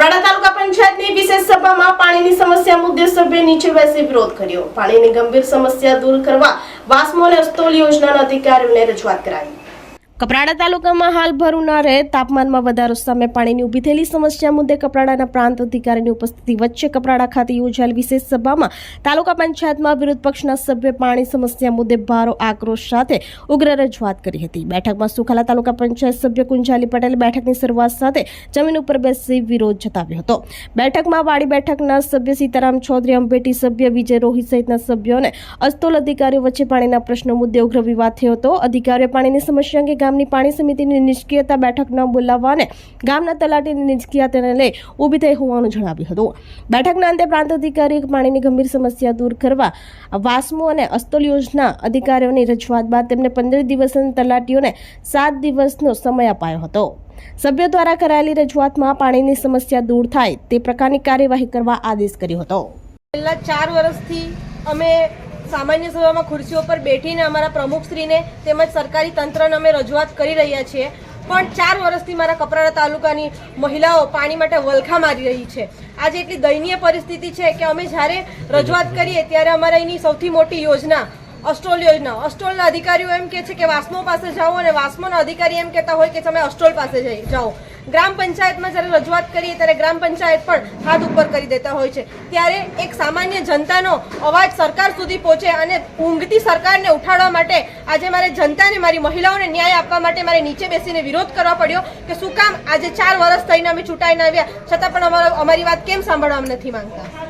કપરાડા તાલુકા પંચાયતની વિશેષ સભામાં પાણીની સમસ્યા મુદ્દે સભ્ય નીચે વિરોધ કર્યો. પાણીની ગંભીર સમસ્યા દૂર કરવા વાસમો અને અસ્તોલ યોજનાના અધિકારીઓને રજૂઆત કરાઈ કપરાડા તાલુકામાં હાલ ભર ઉનાળે તાપમાનમાં વધારો સામે પાણીની ઊભી થયેલી સમસ્યા મુદ્દે કપરાડાના પ્રાંત અધિકારીની ઉપસ્થિતિ વચ્ચે કપરાડા ખાતે યોજાયેલ વિશેષ સભામાં તાલુકા પંચાયતમાં વિરોધ પક્ષના સભ્ય પાણી સમસ્યા મુદ્દે ભારો આક્રોશ સાથે ઉગ્ર રજૂઆત કરી હતી. બેઠકમાં સુખાલા તાલુકા પંચાયત સભ્ય કુંજાલી પટેલ બેઠકની શરૂઆત સાથે જમીન ઉપર બેસી વિરોધ જતાવ્યો હતો. બેઠકમાં વાડી બેઠકના સભ્ય સીતારામ ચૌધરી, અંબેટી સભ્ય વિજય રોહિત સહિતના સભ્યોને અસ્તોલ અધિકારીઓ વચ્ચે પાણીના પ્રશ્નો મુદ્દે ઉગ્ર વિવાદ થયો હતો. અધિકારીઓ પાણીની સમસ્યા અંગે ગામની પાણી સમિતિની નિષ્ક્રિયતા બેઠક ન બોલાવવાને ગામના તલાટીની નિષ્ક્રિયતાને લઈ ઊભી થઈ હોવાનું જણાવ્યું હતું. બેઠકના અંતે પ્રાંત અધિકારી પાણીની ગંભીર સમસ્યા દૂર કરવા વાસ્મો અને અસ્તોલ યોજના અધિકારીઓની રજૂઆત બાદ તેમને પંદર દિવસની તલાટીઓને સાત દિવસનો સમય અપાયો હતો. સભ્યો દ્વારા કરાયેલી રજૂઆતમાં પાણીની સમસ્યા દૂર થાય તે પ્રકારની કાર્યવાહી કરવા આદેશ કર્યો હતો. છેલ્લા ચાર વર્ષથી અમે સામાન્ય સભામાં ખુરશીઓ પર બેઠીને અમારા પ્રમુખશ્રીને તેમજ સરકારી તંત્રને અમે રજૂઆત કરી રહ્યા છીએ. પણ ચાર વર્ષથી મારા કપરાડા તાલુકાની મહિલાઓ પાણી માટે વલખા મારી રહી છે. આજે એટલી દયનીય પરિસ્થિતિ છે કે અમે જ્યારે રજૂઆત કરીએ ત્યારે અમારા એની સૌથી મોટી યોજના અસ્ટોલ યોજના. અસ્ટોલના અધિકારીઓ એમ કહે છે કે વાસ્મો પાસે જાઓ અને વાસ્મોના અધિકારી એમ કહેતા હોય કે તમે અસ્ટોલ પાસે જાઓ. ગ્રામ પંચાયતમાં જ્યારે રજૂઆત કરીએ ત્યારે ગ્રામ પંચાયત પણ હાથ ઉપર કરી દેતા હોય છે. ત્યારે એક સામાન્ય જનતાનો અવાજ સરકાર સુધી પહોંચે અને ઊંઘતી સરકારને ઉઠાડવા માટે આજે મારે જનતાને, મારી મહિલાઓને ન્યાય આપવા માટે મારે નીચે બેસીને વિરોધ કરવા પડ્યો કે શું કામ આજે ચાર વર્ષ થઈને અમે ચૂંટાઈને આવ્યા? છતાં પણ અમારો વાત કેમ સાંભળવા નથી માંગતા?